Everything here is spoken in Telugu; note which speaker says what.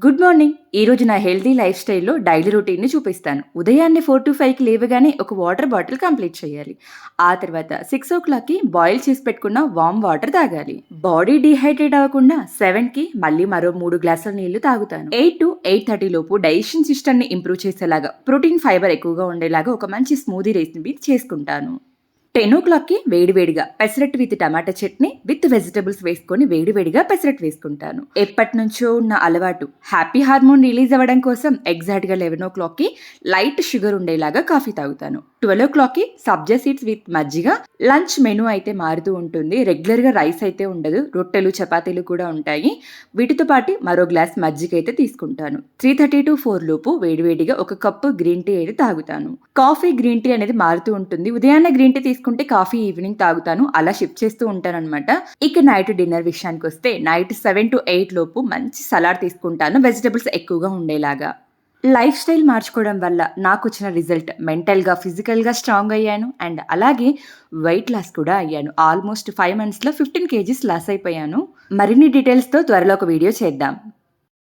Speaker 1: గుడ్ మార్నింగ్ ఈ రోజు నా హెల్దీ లైఫ్ స్టైల్లో డైలీ రొటీన్ని చూపిస్తాను. ఉదయాన్నే ఫోర్ టు ఫైవ్కి లేవగానే ఒక వాటర్ బాటిల్ కంప్లీట్ చేయాలి. ఆ తర్వాత సిక్స్ ఓ క్లాక్కి బాయిల్ చేసి పెట్టుకున్న వామ్ వాటర్ తాగాలి. బాడీ డిహైడ్రేట్ అవ్వకుండా సెవెన్కి మళ్ళీ మరో మూడు గ్లాసుల నీళ్ళు తాగుతాను. ఎయిట్ టు ఎయిట్ థర్టీ లోపు డైజెషన్ సిస్టమ్ని ఇంప్రూవ్ చేసేలాగా ప్రోటీన్ ఫైబర్ ఎక్కువగా ఉండేలాగా ఒక మంచి స్మూదీ రెసిపీ చేసుకుంటాను. టెన్ ఓ క్లాక్కి వేడివేడిగా pesarattu with tomato chutney with vegetables వేసుకొని వేడివేడిగా పెసరట్ వేసుకుంటాను. ఎప్పటి నుంచో ఉన్న అలవాటు హ్యాపీ హార్మోన్ రిలీజ్ అవ్వడం కోసం ఎగ్జాక్ట్గా లెవెన్ ఓ క్లాక్కి లైట్ షుగర్ ఉండేలాగా కాఫీ తాగుతాను. ట్వెల్వ్ ఓ క్లాక్కి సబ్జా సీడ్స్ విత్ మజ్జిగ. లంచ్ మెనూ అయితే మారుతూ ఉంటుంది. రెగ్యులర్గా రైస్ అయితే ఉండదు. రొట్టెలు చపాతీలు కూడా ఉంటాయి. వీటితో పాటు మరో గ్లాస్ మజ్జిగ అయితే తీసుకుంటాను. త్రీ థర్టీ టు ఫోర్ లోపు వేడివేడిగా ఒక కప్పు గ్రీన్ టీ అయితే తాగుతాను. కాఫీ గ్రీన్ టీ అనేది మారుతూ ఉంటుంది. ఉదయాన్నే గ్రీన్ టీ తీసుకుంటే కాఫీ ఈవినింగ్ తాగుతాను. అలా షిఫ్ట్ చేస్తూ ఉంటాను అనమాట ఇక నైట్ డిన్నర్ విషయానికి వస్తే నైట్ సెవెన్ టు ఎయిట్ లోపు మంచి సలాడ్ తీసుకుంటాను. వెజిటబుల్స్ ఎక్కువగా ఉండేలాగా. లైఫ్ స్టైల్ మార్చుకోవడం వల్ల నాకు వచ్చిన రిజల్ట్ మెంటల్గా ఫిజికల్గా స్ట్రాంగ్ అయ్యాను. అండ్ అలాగే వెయిట్ లాస్ కూడా అయ్యాను. ఆల్మోస్ట్ ఫైవ్ మంత్స్లో ఫిఫ్టీన్ కేజీస్ లాస్ అయిపోయాను. మరిన్ని డీటెయిల్స్తో త్వరలో ఒక వీడియో చేద్దాం.